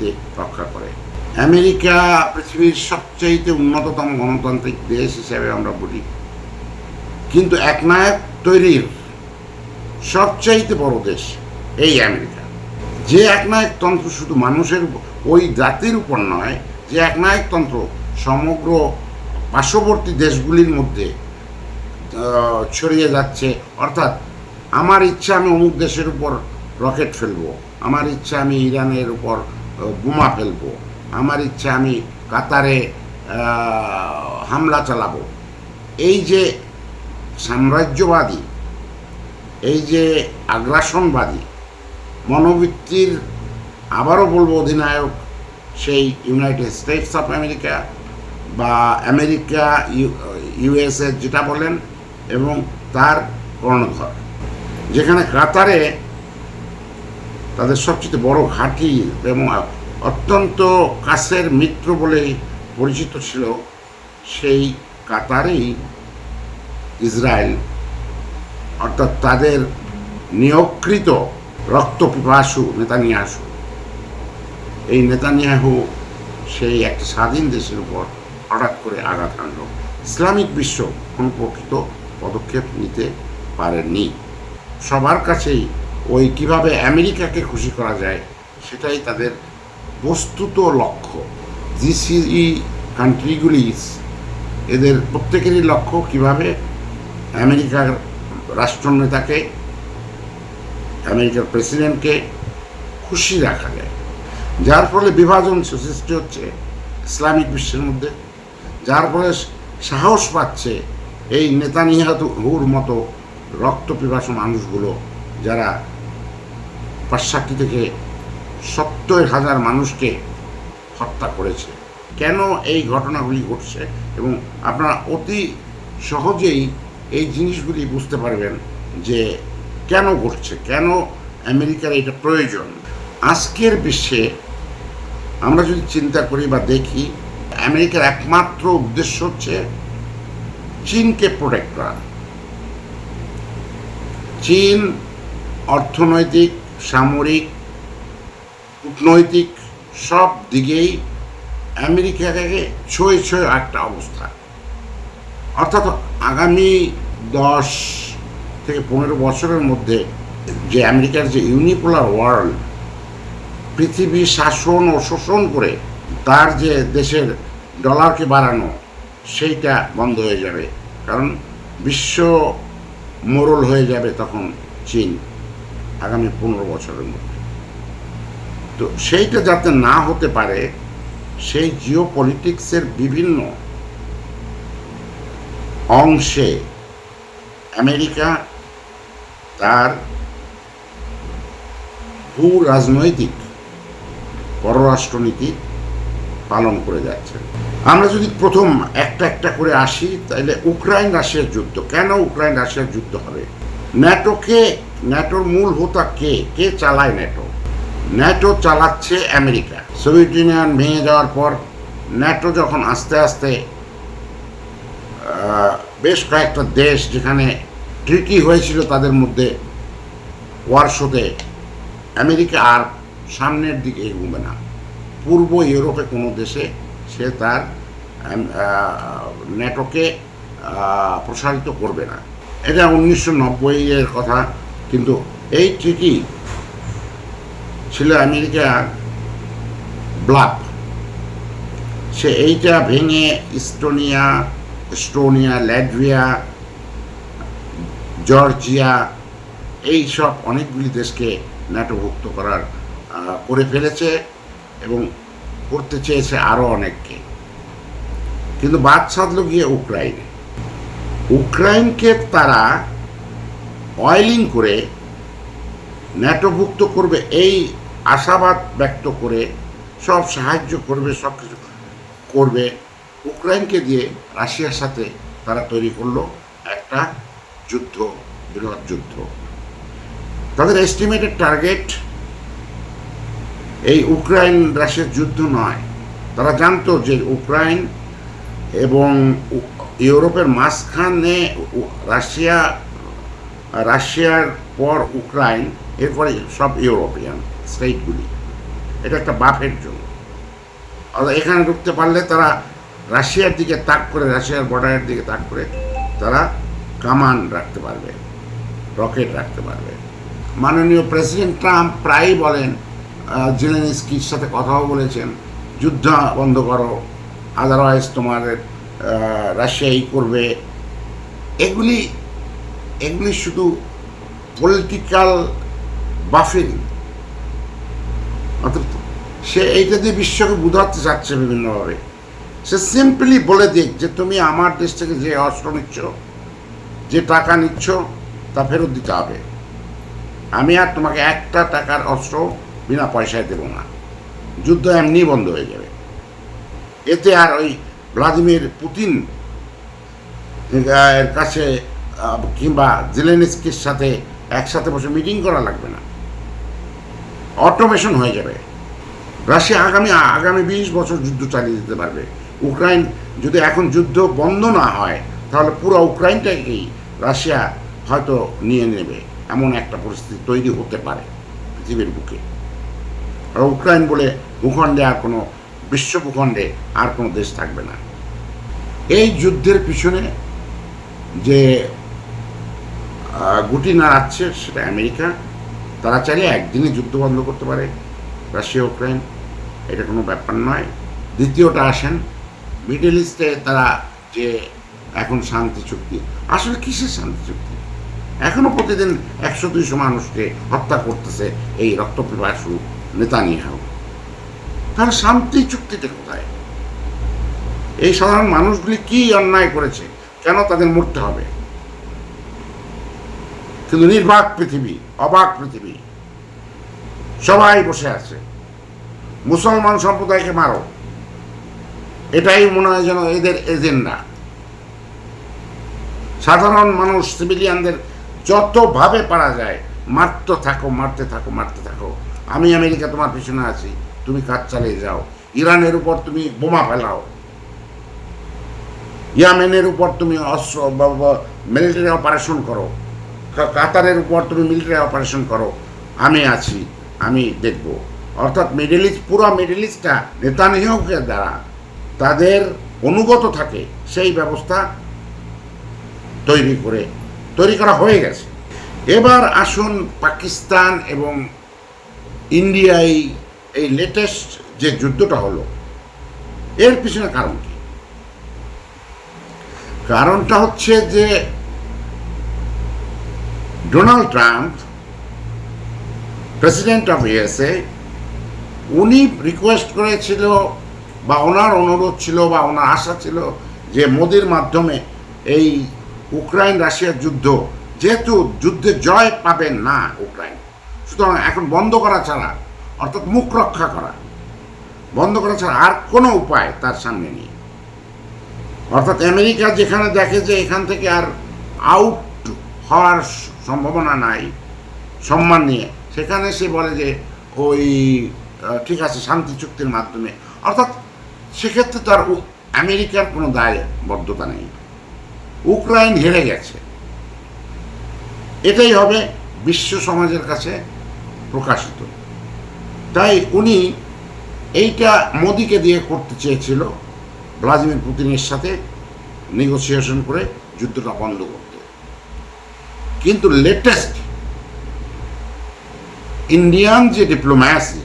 শান্তিতে রক্ষা করে। আমেরিকা পৃথিবীর সবচেয়ে উন্নততম গণতান্ত্রিক দেশ হিসেবে আমরা বলি। কিন্তু একনায়ক তৈরির সবচাইতে বড় দেশ এই আমেরিকা। যে একনায়কতন্ত্র শুধু মানুষের ওই জাতির উপর নয়, যে একনায়কতন্ত্র সমগ্র পার্শ্ববর্তী দেশগুলির মধ্যে ছড়িয়ে যাচ্ছে। অর্থাৎ আমার ইচ্ছা আমি অমুক দেশের উপর রকেট ফেলব, আমার ইচ্ছা আমি ইরানের উপর বোমা ফেলব। আমার ইচ্ছা আমি কাতারে হামলা চালাবো। এই যে সাম্রাজ্যবাদী, এই যে আগ্রাসনবাদী, মনোবৃত্তির আবারও বলব অধিনায়ক সেই ইউনাইটেড স্টেটস অফ আমেরিকা বা আমেরিকা ইউএসএ যেটা বলেন এবং তার কর্ণধর। যেখানে কাতারে তাদের সবচেয়ে বড় ঘাঁটি এবং অত্যন্ত কাছের মিত্র বলে পরিচিত ছিল সেই কাতারেই ইসরায়েল। অর্থাৎ তাদের নিয়োগকৃত রক্তপিপাসু নেতানিয়াহু। এই নেতানিয়াহু সেই একটা স্বাধীন দেশের উপর হঠাৎ করে আঘাত আনল ইসলামিক বিশ্ব কোনো প্রকৃত পদক্ষেপ নিতে পারেনি সবার কাছেই ওই কীভাবে আমেরিকাকে খুশি করা যায়, সেটাই তাদের বস্তুত লক্ষ্য। জিসিই কান্ট্রিগুলি এদের প্রত্যেকেরই লক্ষ্য কীভাবে আমেরিকার রাষ্ট্রনেতাকে, আমেরিকার প্রেসিডেন্টকে খুশি রাখা যায়। যার ফলে বিভাজন সৃষ্টি হচ্ছে ইসলামিক বিশ্বের মধ্যে। যার ফলে সাহস পাচ্ছে এই নেতানিয়াহুর মতো রক্তপিপাসু মানুষগুলো যারা পাশ্চাত্য থেকে সত্তর হাজার মানুষকে হত্যা করেছে। কেন এই ঘটনাগুলি ঘটছে এবং আপনারা অতি সহজেই এই জিনিসগুলি বুঝতে পারবেন যে কেন ঘটছে, কেন আমেরিকার এটা প্রয়োজন। আজকের বিশ্বে আমরা যদি চিন্তা করি বা দেখি, আমেরিকার একমাত্র উদ্দেশ্য হচ্ছে চীনকে প্রোটেক্ট করা। চীন অর্থনৈতিক, সামরিক, কূটনৈতিক সব দিকেই আমেরিকাকে ছয় ছয় একটা অবস্থা। অর্থাৎ আগামী দশ থেকে পনেরো বছরের মধ্যে যে আমেরিকার যে ইউনিপোলার ওয়ার্ল্ড পৃথিবী শাসন ও শোষণ করে তার যে দেশের ডলারকে বাড়ানো, সেইটা বন্ধ হয়ে যাবে। কারণ বিশ্ব মোরল হয়ে যাবে তখন চীন। আগামী পনেরো বছরের মধ্যে। তো সেইটা যাতে না হতে পারে, সেই জিও পলিটিক্সের বিভিন্ন অংশে আমেরিকা তার ভূ রাজনৈতিক পররাষ্ট্রনীতি পালন করে যাচ্ছে। আমরা যদি প্রথম একটা একটা করে আসি তাহলে ইউক্রাইন রাশিয়ার যুদ্ধ, কেন ইউক্রাইন রাশিয়ার যুদ্ধ হবে? ন্যাটোকে ন্যাটোর মূল হোতা কে? কে চালায় ন্যাটো? ন্যাটো চালাচ্ছে আমেরিকা। সোভিয়েত ইউনিয়ন ভেঙে যাওয়ার পর ন্যাটো যখন আস্তে আস্তে বেশ কয়েকটা দেশ যেখানে ট্রিটি হয়েছিল তাদের মধ্যে ওয়ারশোতে, আমেরিকা আর সামনের দিকে এগোবে না। পূর্ব ইউরোপে কোনো দেশে সে তার ন্যাটোকে প্রসারিত করবে না। এটা উনিশশো নব্বই এর কথা। কিন্তু এই ট্রিটি ছিল আমেরিকা ব্লাফ সে এইটা ভেঙে ইস্টোনিয়া, এস্টোনিয়া, ল্যাটভিয়া, জর্জিয়া এই সব অনেকগুলি দেশকে ন্যাটোভুক্ত করার করে ফেলেছে এবং করতে চেয়েছে আরও অনেককে। কিন্তু বাদ সাধলো গিয়ে উক্রাইনে। উক্রাইনকে তারা অয়েলিং করে ন্যাটোভুক্ত করবে, এই আশাবাদ ব্যক্ত করে সব সাহায্য করবে, সব কিছু করবে উক্রাইনকে দিয়ে রাশিয়ার সাথে তারা তৈরি করল একটা যুদ্ধ, বৃহৎ যুদ্ধ। তাদের এস্টিমেটেড টার্গেট এই উক্রাইন রাশিয়ার যুদ্ধ নয়। তারা জানতো যে উক্রাইন এবং ইউরোপের মাঝখানে রাশিয়া রাশিয়ার পর উক্রাইন এরপরে সব ইউরোপিয়ান স্টেটগুলি। এটা একটা বাফের জন্য এখানে ঢুকতে পারলে তারা রাশিয়ার দিকে তাক করে রাশিয়ার বর্ডারের দিকে তাক করে তারা কামান রাখতে পারবে রকেট রাখতে পারবে। মাননীয় প্রেসিডেন্ট ট্রাম্প প্রায়ই বলেন জেলেনিস্কির সাথে কথাও বলেছেন যুদ্ধ বন্ধ করো আদারওয়াইজ তোমাদের আহ, রাশিয়া এই করবে। এগুলি এগুলি শুধু পলিটিক্যাল বাফিং অর্থাৎ সে এইটা দিয়ে বিশ্বকে বুঝাতে চাচ্ছে বিভিন্নভাবে। সে সিম্পলি বলে দিক যে তুমি আমার দেশ থেকে যে অস্ত্র নিচ্ছ, যে টাকা নিচ্ছ, তা ফেরত দিতে হবে। আমি আর তোমাকে একটা টাকার অস্ত্র বিনা পয়সায় দেবো না। যুদ্ধ এমনি বন্ধ হয়ে যাবে। এতে আর ওই ভ্লাদিমির পুতিন এর কাছে কিংবা জেলেনিস্কির সাথে একসাথে বসে মিটিং করা লাগবে না। অটোমেশন হয়ে যাবে। রাশিয়া আগামী আগামী বিশ বছর যুদ্ধ চালিয়ে যেতে পারবে। উক্রাইন যদি এখন যুদ্ধ বন্ধ না হয়, তাহলে পুরো উক্রাইনটাকেই রাশিয়া হয়তো নিয়ে নেবে। এমন একটা পরিস্থিতি তৈরি হতে পারে পৃথিবীর বুকে। আর উক্রাইন বলে ভূখণ্ডে আর কোনো, বিশ্ব ভূখণ্ডে আর কোনো দেশ থাকবে না। এই যুদ্ধের পিছনে যে গুটি নাড়াচ্ছে সেটা আমেরিকা। তারা চাইলে একদিনে যুদ্ধ বন্ধ করতে পারে, রাশিয়া, ইউক্রেন, এটা কোনো ব্যাপার নয়। দ্বিতীয়টা আসেন, মিডল ইস্টে তারা যে এখন শান্তি চুক্তি, আসলে কিসের শান্তি চুক্তি? এখনও প্রতিদিন একশো দুইশো মানুষকে হত্যা করতেছে এই রক্তপিপাসু নেতানিয়াহু। তাহলে শান্তি চুক্তিটা কোথায়? এই সাধারণ মানুষগুলি কি অন্যায় করেছে? কেন তাদের মরতে হবে? কিন্তু নির্বাক পৃথিবী, অবাক পৃথিবী। সবাই বসে আছে। মুসলমান সম্প্রদায়কে মারো। এটাই মনে হয় যেন এদের এজেন্ডা। সাধারণ মানুষ, সিভিলিয়ানদের যতভাবে পারা যায়, মারতে থাকো মারতে থাকো মারতে থাকো। আমি আমেরিকা তোমার পিছনে আছি, তুমি কাজ চালিয়ে যাও। ইরানের উপর তুমি বোমা ফেলাও। ইয়ামেনের উপর তুমি অস্ত্র মিলিটারি অপারেশন করো। কাতারের উপর তুমি মিলিটারি অপারেশন করো, আমি আছি, আমি দেখব। অর্থাৎ মিডল ইস্ট পুরো মিডল ইস্টটা নেতানিয়াহুকে দ্বারা তাদের অনুগত থাকে, সেই ব্যবস্থা তৈরি করে, তৈরি করা হয়ে গেছে। এবার আসুন পাকিস্তান এবং ইন্ডিয়ায় এই লেটেস্ট যে যুদ্ধটা হলো, এর পিছনে কারণ কি? কারণটা হচ্ছে যে Donald Trump president of USA উনি রিকোয়েস্ট করেছিল বা ওনার অনুরোধ ছিল বা ওনার আশা ছিল যে মোদির মাধ্যমে এই উক্রাইন রাশিয়ার যুদ্ধ, যেহেতু যুদ্ধে জয় পাবেন না উক্রাইন, সুতরাং এখন বন্ধ করা ছাড়া, অর্থাৎ মুখ রক্ষা করা, বন্ধ করা ছাড়া আর কোনো উপায় তার সামনে নেই। অর্থাৎ আমেরিকা যেখানে দেখে যে এখান থেকে আর আউট হওয়ার সম্ভাবনা নাই, সম্মান নিয়ে। সেখানে সে বলে যে, ওই ঠিক আছে, শান্তি চুক্তির মাধ্যমে। অর্থাৎ সেক্ষেত্রে তার আমেরিকার কোনো দায়বদ্ধতা নেই। উক্রাইন হেরে গেছে। এটাই হবে বিশ্ব সমাজের কাছে প্রকাশিত। তাই উনি এইটা মোদিকে দিয়ে করতে চেয়েছিল, ভ্লাদিমির পুতিনের সাথে নেগোসিয়েশন করে যুদ্ধটা বন্ধ করতে। কিন্তু লেটেস্ট ইন্ডিয়ান যে ডিপ্লোম্যাসি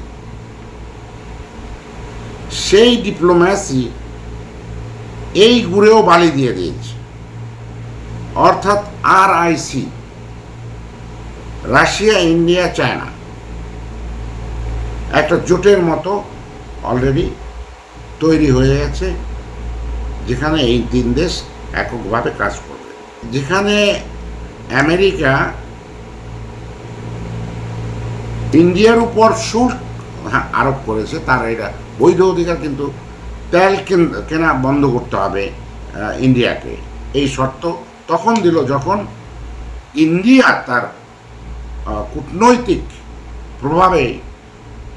সেই ডিপ্লোম্যাসি এই গুড়েও বালি দিয়ে দিয়েছে। অর্থাৎ R I C Russia, India, China. একটা জোটের মতো অলরেডি তৈরি হয়ে গেছে, যেখানে এই তিন দেশ এককভাবে কাজ করবে। যেখানে আমেরিকা ইন্ডিয়ার উপর শুল্ক হ্যাঁ, আরোপ করেছে তার এটা বৈধ অধিকার কিন্তু তেল কেন- কেনা বন্ধ করতে হবে ইন্ডিয়াকে। এই শর্ত তখন দিল যখন ইন্ডিয়া তার কূটনৈতিক প্রভাবে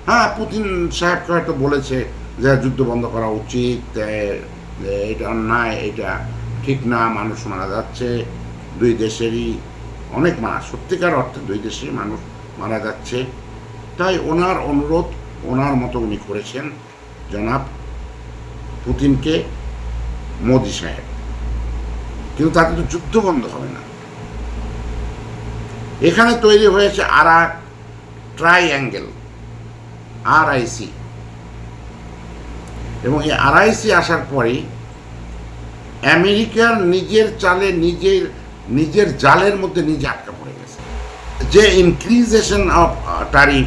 হ্যাঁ পুতিন সাহেবকে হয়তো বলেছে যে যুদ্ধ বন্ধ করা উচিত এটা অন্যায় এটা ঠিক না মানুষ মারা যাচ্ছে দুই দেশেরই অনেক মারা সত্যিকার অর্থে দুই দেশেরই মানুষ মারা যাচ্ছে। তাই ওনার অনুরোধ, ওনার মতো উনি করেছেন জনাব পুতিনকে মোদি সাহেব। কিন্তু তাতে তো যুদ্ধ বন্ধ হবে না। এখানে তৈরি হয়েছে আর ট্রাইঅ্যাঙ্গেল, আর আইসি এবং এই আরআইসি আসার পরেই আমেরিকার নিজের চালে নিজের নিজের জালের মধ্যে নিজে আটকা পড়ে গেছে। যে ইনক্রিজেশন অফ ট্যারিফ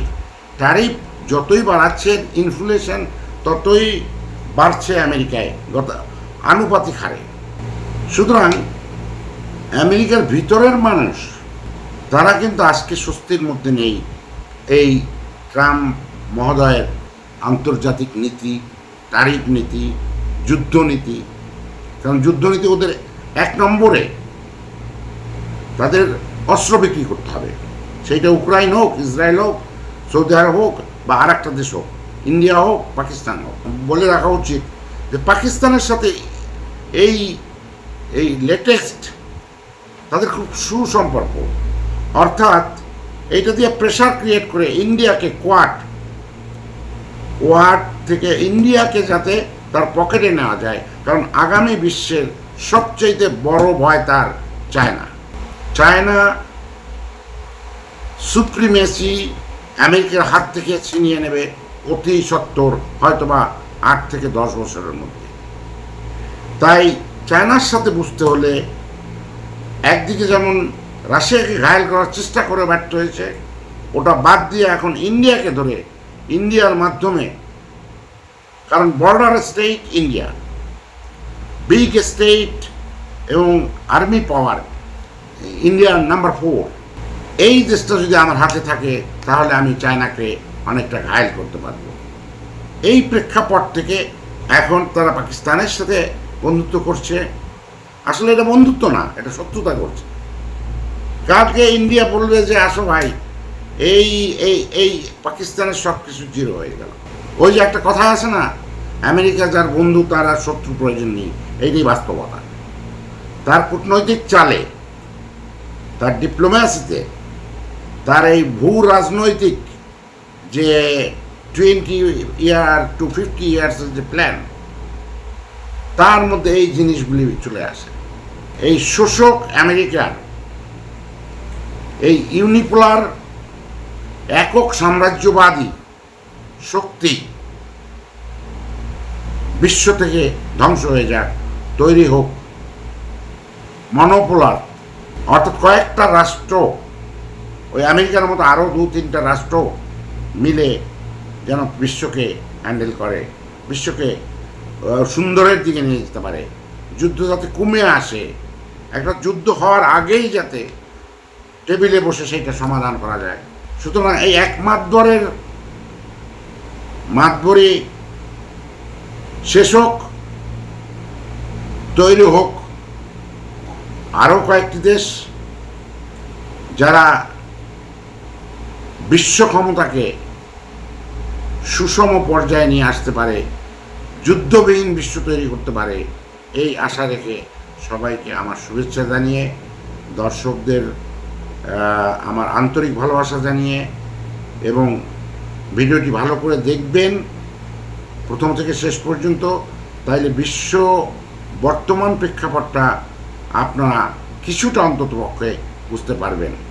ট্যারিফ যতই বাড়াচ্ছে ইনফ্লেশন ততই বাড়ছে আমেরিকায় গত আনুপাতিক হারে। সুতরাং আমেরিকার ভিতরের মানুষ, তারা কিন্তু আজকে স্বস্তির মধ্যে নেই এই ট্রাম্প মহোদয়ের আন্তর্জাতিক নীতি তারিফ নীতি, যুদ্ধনীতি। কারণ যুদ্ধনীতি ওদের এক নম্বরে। তাদের অস্ত্র বিক্রি করতে হবে। সেইটা উক্রাইন হোক, ইসরায়েল হোক, সৌদি আরব হোক বা আর একটা দেশ হোক, ইন্ডিয়া হোক, পাকিস্তান হোক। বলে রাখা উচিত যে পাকিস্তানের সাথে এই এই লেটেস্ট তাদের খুব সুসম্পর্ক। অর্থাৎ এইটা দিয়ে প্রেশার ক্রিয়েট করে ইন্ডিয়াকে কোয়াট কোয়াট থেকে ইন্ডিয়াকে যাতে তার পকেটে নেওয়া যায়। কারণ আগামী বিশ্বের সবচেয়ে বড় ভয় তার চায়না চায়না সুপ্রিমেসি আমেরিকার হাত থেকে ছিনিয়ে নেবে অতি সত্তর, হয়তোবা আট থেকে দশ বছরের মধ্যে। তাই চায়নার সাথে বুঝতে হলে একদিকে যেমন রাশিয়াকে ঘায়েল করার চেষ্টা করে ব্যর্থ হয়েছে, ওটা বাদ দিয়ে এখন ইন্ডিয়াকে ধরে ইন্ডিয়ার মাধ্যমে, কারণ border state India, big state এবং আর্মি পাওয়ার ইন্ডিয়ার নাম্বার ফোর এই দেশটা যদি আমার হাতে থাকে, তাহলে আমি চায়নাকে অনেকটা ঘায়েল করতে পারব। এই প্রেক্ষাপট থেকে এখন তারা পাকিস্তানের সাথে বন্ধুত্ব করছে। আসলে এটা বন্ধুত্ব না, এটা শত্রুতা করছে। কালকে ইন্ডিয়া বলবে যে, আসো ভাই, এই এই এই পাকিস্তানের সব কিছু জিরো হয়ে গেল। ওই যে একটা কথা আছে না, আমেরিকা যার বন্ধু, তার আর শত্রু প্রয়োজন নেই, এইটাই বাস্তবতা। তার কূটনৈতিক চালে তার ডিপ্লোম্যাসিতে তার এই ভূ রাজনৈতিক যে টোয়েন্টি ইয়ার টু ফিফটি ইয়ার্সের যে প্ল্যান তার মধ্যে এই জিনিসগুলি চলে আসে। এই শোষক আমেরিকার এই ইউনিপোলার একক সাম্রাজ্যবাদী শক্তি বিশ্ব থেকে ধ্বংস হয়ে যাক, তৈরি হোক মনোপোলার অর্থাৎ কয়েকটা রাষ্ট্র, ওই আমেরিকার মতো আরও দু তিনটা রাষ্ট্র মিলে যেন বিশ্বকে হ্যান্ডেল করে, বিশ্বকে সুন্দরের দিকে নিয়ে যেতে পারে। যুদ্ধ যাতে কমে আসে, একটা যুদ্ধ হওয়ার আগেই যাতে টেবিলে বসে সেইটা সমাধান করা যায়। সুতরাং এই এক মাতবরের মাতবরি শেষ হোক, তৈরি হোক আরও কয়েকটি দেশ যারা বিশ্ব ক্ষমতাকে সুষম পর্যায়ে নিয়ে আসতে পারে, যুদ্ধবিহীন বিশ্ব তৈরি করতে পারে, এই আশা রেখে সবাইকে আমার শুভেচ্ছা জানিয়ে, দর্শকদের আমার আন্তরিক ভালোবাসা জানিয়ে এবং ভিডিওটি ভালো করে দেখবেন, প্রথম থেকে শেষ পর্যন্ত, তাইলে বিশ্ব বর্তমান প্রেক্ষাপটটা আপনারা কিছুটা অন্তত পক্ষে বুঝতে পারবেন।